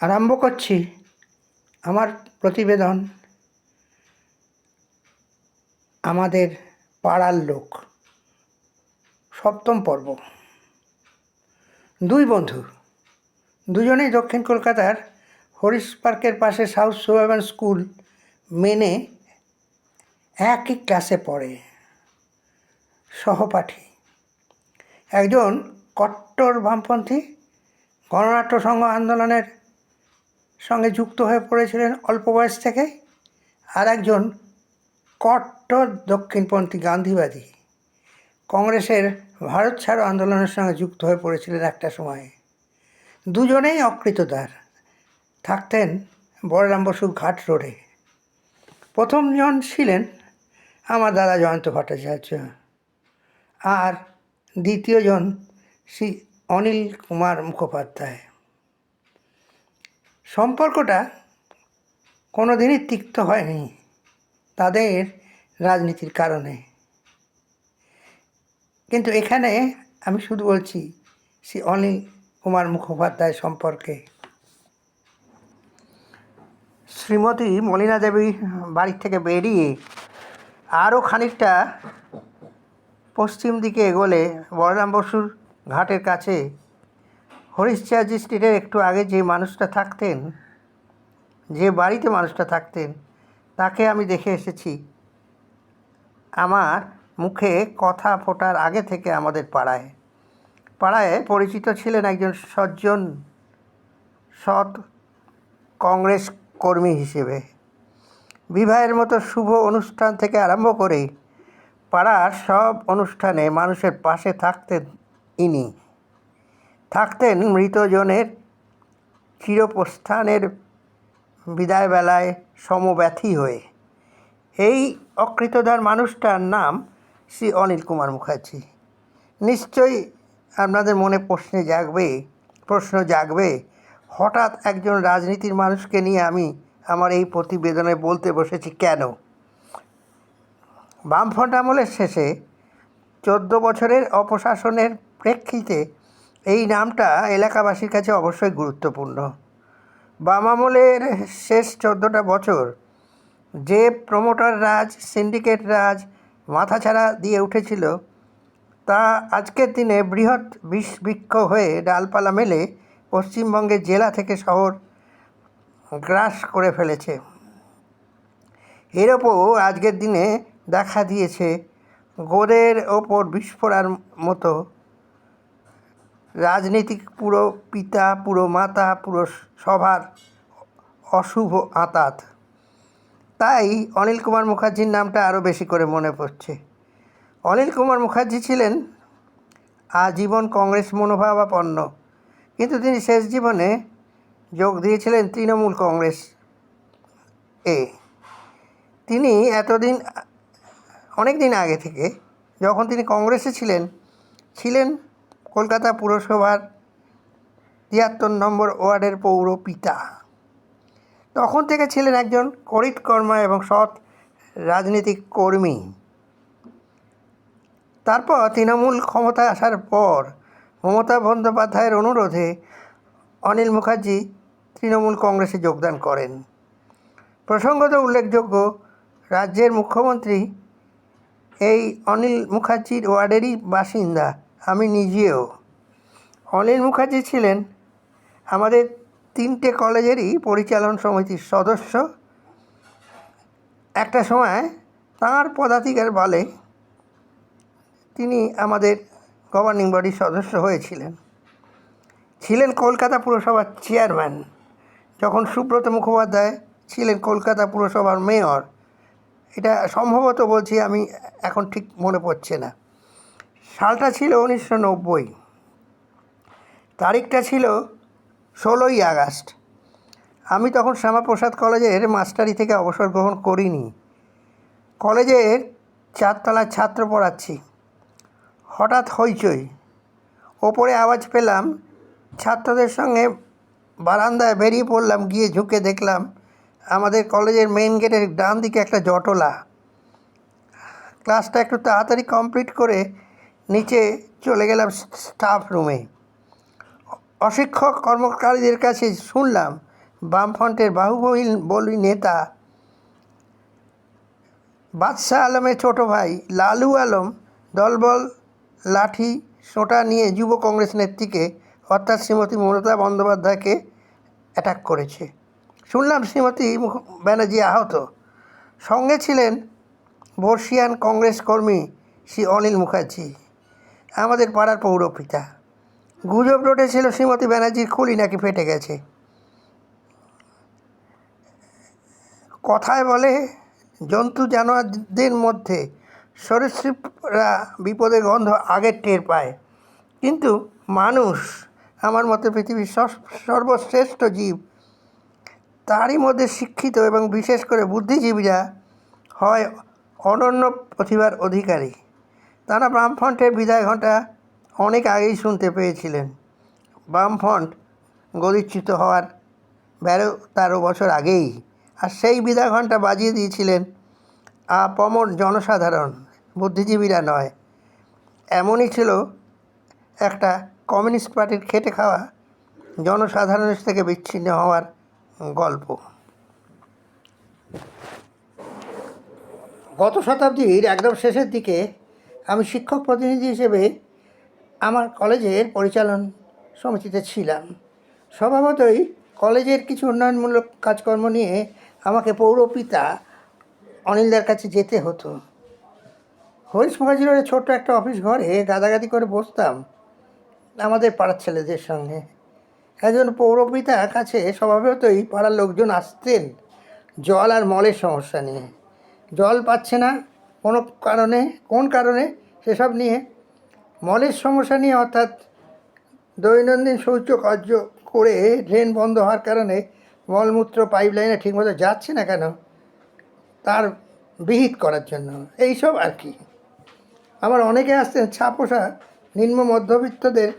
আরম্ভ করছি আমার প্রতিবেদন। আমাদের পাড়ার লোক। সপ্তম পর্ব। দুই বন্ধু। দুজনেই দক্ষিণ কলকাতার হরিশ পার্কের পাশে সাউথ সুবারবান স্কুল মেনে একই ক্লাসে পড়ে। সহপাঠী। একজন কট্টর বামপন্থী, গণনাট্য সংঘ আন্দোলনের সঙ্গে যুক্ত হয়ে পড়েছিলেন অল্প বয়স থেকে আর একজন কট্টর দক্ষিণপন্থী গান্ধীবাদী। কংগ্রেসের ভারত ছাড়ো আন্দোলনের সঙ্গে যুক্ত হয়ে পড়েছিলেন একটা সময়ে। দুজনেই অকৃতদার। থাকতেন বলরাম বসু ঘাট রোডে। প্রথমজন ছিলেন আমার দাদা জয়ন্ত ভট্টাচার্য। আর দ্বিতীয়জন শ্রী অনিল কুমার মুখোপাধ্যায়। সম্পর্কটা কোনো দিনই তিক্ত হয়নি তাদের রাজনীতির কারণে। কিন্তু এখানে আমি শুধু বলছি, শ্রী অনিল কুমার মুখোপাধ্যায় সম্পর্কে। শ্রীমতী মলিনা দেবী বাড়ির থেকে বেরিয়ে আরও খানিকটা পশ্চিম দিকে এগোলে বলরাম বসুর ঘাটের কাছে হরিশচার্জি স্ট্রিটের একটু আগে যে মানুষটা থাকতেন, যে বাড়িতে মানুষটা থাকতেন, তাকে আমি দেখে এসেছি। আমার মুখে কথা ফোটার আগে থেকে আমাদের পাড়ায়। পাড়ায় পরিচিত ছিলেন একজন সজ্জন সৎ কংগ্রেস কর্মী হিসেবে। বিবাহের মতো শুভ অনুষ্ঠান থেকে আরম্ভ করে পাড়ার সব অনুষ্ঠানে মানুষের পাশে থাকতেন ইনি। থাকতেন মৃতজনের চিরপ্রস্থানের বিদায়বেলায় সমব্যথী হয়ে। এই অকৃতদার মানুষটার নাম শ্রী অনিল কুমার মুখার্জি। নিশ্চয়ই আপনাদের মনে প্রশ্নে জাগবে, প্রশ্ন জাগবে, হঠাৎ একজন রাজনীতির মানুষকে নিয়ে আমি আমার এই প্রতিবেদনে বলতে বসেছি কেন? বামফ্রন্ট আমলের শেষে চোদ্দ বছরের অপশাসনের প্রেক্ষিতে এই নামটা এলাকাবাসীর কাছে অবশ্যই গুরুত্বপূর্ণ। বাম আমলের শেষ চোদ্দোটা বছর যে প্রমোটার রাজ, সিন্ডিকেট রাজ মাথাছাড়া দিয়ে উঠেছিল, তা আজকের দিনে বৃহৎ বিষ বৃক্ষ হয়ে ডালপালা মেলে পশ্চিমবঙ্গের জেলা থেকে শহর গ্রাস করে ফেলেছে। এর ওপর আজকের দিনে দেখা দিয়েছে গোদের ওপর বিস্ফোরার মতো রাজনীতিক পুরো পিতা, পুরো মাতা, পুরো সভার অশুভ আতাত। তাই অনিল কুমার মুখার্জির নামটা আরও বেশি করে মনে পড়ছে। অনিল কুমার মুখার্জি ছিলেন আজীবন কংগ্রেস মনোভাবাপন্ন কিন্তু তিনি শেষ জীবনে যোগ দিয়েছিলেন তৃণমূল কংগ্রেস এ। তিনি এতদিন, অনেক দিন আগে থেকে যখন তিনি কংগ্রেসে ছিলেন ছিলেন কলকাতা পুরসভার তিয়াত্তর নম্বর ওয়ার্ডের পৌর পিতা। তখন থেকে ছিলেন একজন করিতকর্মা এবং সৎ রাজনৈতিক কর্মী। তারপর তৃণমূল ক্ষমতায় আসার পর মমতা বন্দ্যোপাধ্যায়ের অনুরোধে অনিল মুখার্জি তৃণমূল কংগ্রেসে যোগদান করেন। প্রসঙ্গত উল্লেখযোগ্য, রাজ্যের মুখ্যমন্ত্রী এই অনিল মুখার্জির ওয়ার্ডেরই বাসিন্দা আমি নিজেও। অনিল মুখার্জি ছিলেন আমাদের তিনটে কলেজেরই পরিচালন সমিতির সদস্য। একটা সময় তাঁর পদাধিকার বলে তিনি আমাদের গভর্নিং বডির সদস্য হয়েছিলেন। ছিলেন কলকাতা পুরসভার চেয়ারম্যান যখন সুব্রত মুখোপাধ্যায় ছিলেন কলকাতা পুরসভার মেয়র এটা সম্ভবত বলছি আমি এখন ঠিক মনে পড়ছে না। সালটা ছিল উনিশশো নব্বই। তারিখটা ছিল ষোলোই আগস্ট। আমি তখন শ্যামাপ্রসাদ কলেজের মাস্টারি থেকে অবসর গ্রহণ করিনি। কলেজের চারতলায় ছাত্র পড়াচ্ছি। হঠাৎ হইচই। ওপরে আওয়াজ পেলাম, ছাত্রদের সঙ্গে বারান্দায় বেরিয়ে পড়লাম, গিয়ে ঝুঁকে দেখলাম আমাদের কলেজের মেন গেটের ডান দিকে একটা জটলা। ক্লাসটা একটু তাড়াতাড়ি কমপ্লিট করে নিচে চলে গেলাম স্টাফ রুমে অশিক্ষক কর্মকারীদের কাছে শুনলাম, বামফ্রন্টের বাহুবলী বলি নেতা, বাদশাহ আলমের ছোট ভাই লালু আলম দলবল লাঠি সোঁটা নিয়ে যুব কংগ্রেস নেত্রীকে অর্থাৎ শ্রীমতী মমতা বন্দ্যোপাধ্যায়কে অ্যাটাক করেছে। শুনলাম শ্রীমতী ব্যানার্জি আহত। সঙ্গে ছিলেন বর্ষিয়ান কংগ্রেস কর্মী শ্রী অনিল মুখার্জি। আমাদের পাড়ার পৌরপিতা। গুজব রোডে ছিল শ্রীমতী ব্যানার্জির খুলি নাকি ফেটে গেছে। কথায় বলে, জন্তু জানোয়ারদের মধ্যে সরীসৃপরা বিপদের গন্ধ আগের টের পায়। কিন্তু মানুষ, আমার মতে পৃথিবীর সর্বশ্রেষ্ঠ জীব, তারই মধ্যে শিক্ষিত এবং বিশেষ করে বুদ্ধিজীবীরা হয় অনন্য প্রতিভার অধিকারী। তারা বামফ্রন্টের বিদায় ঘণ্টা অনেক আগেই শুনতে পেয়েছিলেন। বামফ্রন্ট গদিচ্যুত হওয়ার বারো তেরো বছর আগেই। আর সেই বিদায় ঘণ্টা বাজিয়ে দিয়েছিলেন, আপমর জনসাধারণ, বুদ্ধিজীবীরা নয়। এমনই ছিল একটা কমিউনিস্ট পার্টির খেটে খাওয়া জনসাধারণের থেকে বিচ্ছিন্ন হওয়ার গল্প। গত শতাব্দীর একদম শেষের দিকে আমি শিক্ষক প্রতিনিধি হিসেবে আমার কলেজের পরিচালন সমিতিতে ছিলাম। স্বভাবতই কলেজের কিছু উন্নয়নমূলক কাজকর্ম নিয়ে আমাকে পৌরপিতা অনিলদার কাছে যেতে হতো। হরিশ মুখার্জি ছোট্ট একটা অফিস ঘরে গাদাগাদি করে বসতাম আমাদের পাড়ার ছেলেদের সঙ্গে। একজন পৌরপিতার কাছে স্বভাবতই পাড়ার লোকজন আসতেন। জল আর মলের সমস্যা নিয়ে। জল পাচ্ছে না কোনো কারণে, কোন কারণে সেসব নিয়ে মলের সমস্যা নিয়ে অর্থাৎ দৈনন্দিন শৌচ কার্য করে ড্রেন বন্ধ হওয়ার কারণে মলমূত্র পাইপ লাইনে ঠিকমতো যাচ্ছে না কেন? তার বিহিত করার জন্য। এইসব আর কি। আমার অনেকে আসতেন ছাপোষা নিম্ন মধ্যবিত্তদের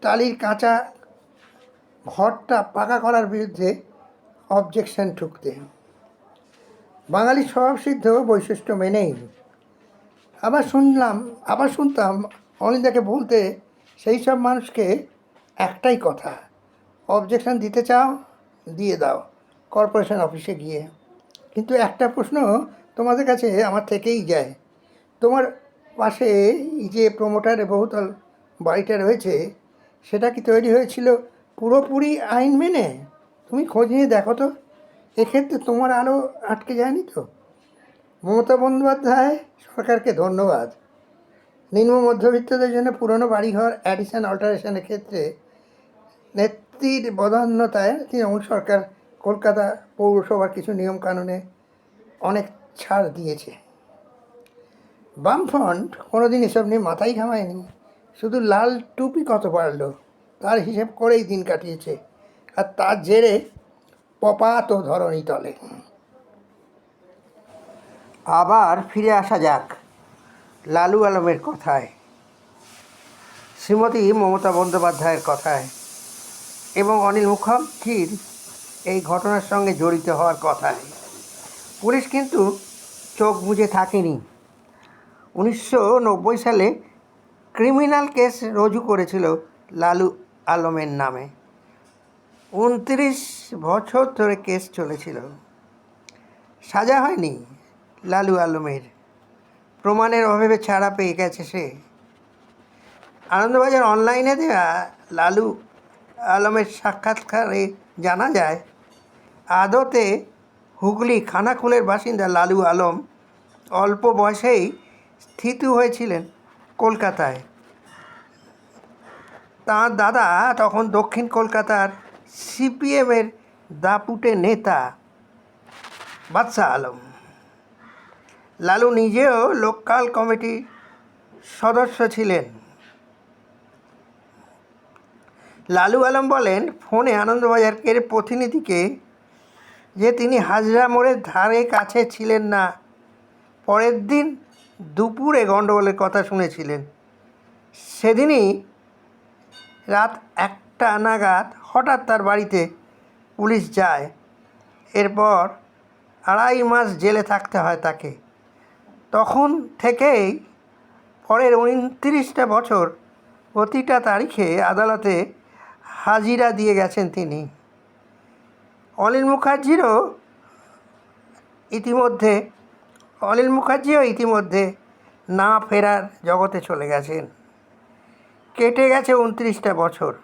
টালির কাঁচা ঘরটা পাকা করার বিরুদ্ধে অবজেকশন ঠুকতে। বাঙালি স্বভাবসিদ্ধ বৈশিষ্ট্য মেনেই। আবার শুনলাম, আবার শুনতাম অনিন্দাকে বলতে, সেই সব মানুষকে একটাই কথা অবজেকশন দিতে চাও, দিয়ে দাও কর্পোরেশন অফিসে গিয়ে। কিন্তু একটা প্রশ্ন তোমাদের কাছে আমার থেকেই যায়। তোমার পাশে যে প্রমোটারে বহুতল বাড়িটা রয়েছে, সেটা কি তৈরি হয়েছিল পুরোপুরি আইন মেনে? তুমি খোঁজ নিয়ে দেখো তো। এক্ষেত্রে তোমার আলো আটকে যায়নি তো? মমতা বন্দ্যোপাধ্যায়, সরকারকে ধন্যবাদ। নিম্ন মধ্যবিত্তদের জন্য পুরনো বাড়িঘর অ্যাডিশন অল্টারেশনের ক্ষেত্রে নেত্রীর বদান্যতায় তৃণমূল সরকার কলকাতা পৌরসভার কিছু নিয়মকানুনে অনেক ছাড় দিয়েছে। বামফ্রন্ট কোনোদিন এসব নিয়ে মাথাই ঘামায়নি। শুধু লাল টুপি কত পারল, তার হিসেব করেই দিন কাটিয়েছে। আর তার জেরে পপাত ধরণী তলে। আবার ফিরে আসা যাক লালু আলমের কথায়। শ্রীমতী মমতা বন্দ্যোপাধ্যায়ের কথায়। এবং অনিল মুখার্জির এই ঘটনার সঙ্গে জড়িত হওয়ার কথায়। পুলিশ কিন্তু চোখ বুজে থাকেনি। উনিশশো নব্বই সালে ক্রিমিনাল কেস রুজু করেছিল লালু আলমের নামে। উনত্রিশ বছর ধরে কেস চলেছিল। সাজা হয়নি লালু আলমের। প্রমাণের অভাবে ছাড়া পেয়ে গেছে সে। আনন্দবাজার অনলাইনে দেওয়া লালু আলমের সাক্ষাৎকারে জানা যায়, আদতে হুগলি খানাকুলের বাসিন্দা লালু আলম অল্প বয়সেই স্থিত হয়েছিলেন কলকাতায়। তাঁর দাদা তখন দক্ষিণ কলকাতার সিপিএমের দাপুটে নেতা বাদশাহ আলম। লালু নিজেও লোকাল কমিটির সদস্য ছিলেন। লালু আলম বলেন, ফোনে আনন্দবাজারের প্রতিনিধিকে যে তিনি হাজরা মোড়ের ধারে কাছে ছিলেন না, পরের দিন দুপুরে গণ্ডগোলের কথা শুনেছিলেন। সেদিনই রাত একটা নাগাদ হঠাৎ তার বাড়িতে পুলিশ যায়। এরপর আড়াই মাস জেলে থাকতে হয় তাকে। তখন থেকেই পরের উনত্রিশটা বছর প্রতিটা তারিখে আদালতে হাজিরা দিয়ে গেছেন তিনি। অনিল মুখার্জিরও ইতিমধ্যে, অনিল মুখার্জিও ইতিমধ্যে না ফেরার জগতে চলে গেছেন। কেটে গেছে উনত্রিশটা বছর।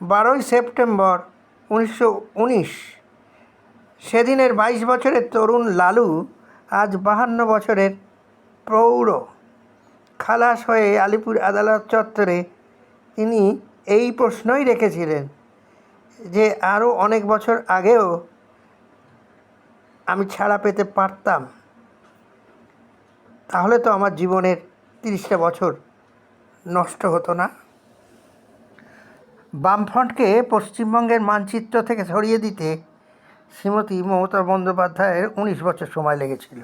বারোই সেপ্টেম্বর উনিশশো উনিশ। সেদিনের বাইশ বছরের তরুণ লালু আজ বাহান্ন বছরের প্রৌঢ়। খালাস হয়ে আলিপুর আদালত চত্বরে তিনি এই প্রশ্নই রেখেছিলেন যে আরও অনেক বছর আগেও আমি ছাড়া পেতে পারতাম। তাহলে তো আমার জীবনের তিরিশটা বছর নষ্ট হতো না। বামফ্রন্টকে পশ্চিমবঙ্গের মানচিত্র থেকে সরিয়ে দিতে শ্রীমতী মমতা বন্দ্যোপাধ্যায়ের উনিশ বছর সময় লেগেছিল।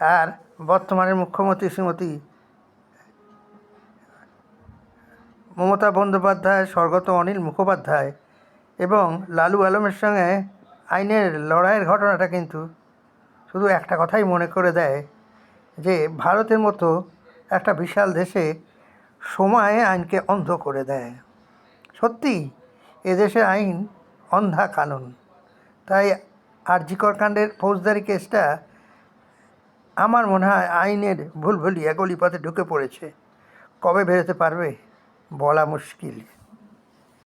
আর বর্তমানের মুখ্যমন্ত্রী শ্রীমতী মমতা বন্দ্যোপাধ্যায়, স্বর্গত অনিল মুখোপাধ্যায় এবং লালু আলমের সঙ্গে আইনের লড়াইয়ের ঘটনাটা কিন্তু শুধু একটা কথাই মনে করে দেয় যে ভারতের মতো একটা বিশাল দেশে সময় আইনকে অন্ধ করে দেয়। সত্যি এদেশে আইন অন্ধা কানুন। তাই আরজিকর কাণ্ডের ফৌজদারি কেসটা আমার মনে হয় আইনের ভুল ভুলিয়া গলিপথে ঢুকে পড়েছে। কবে বেরোতে পারবে বলা মুশকিল।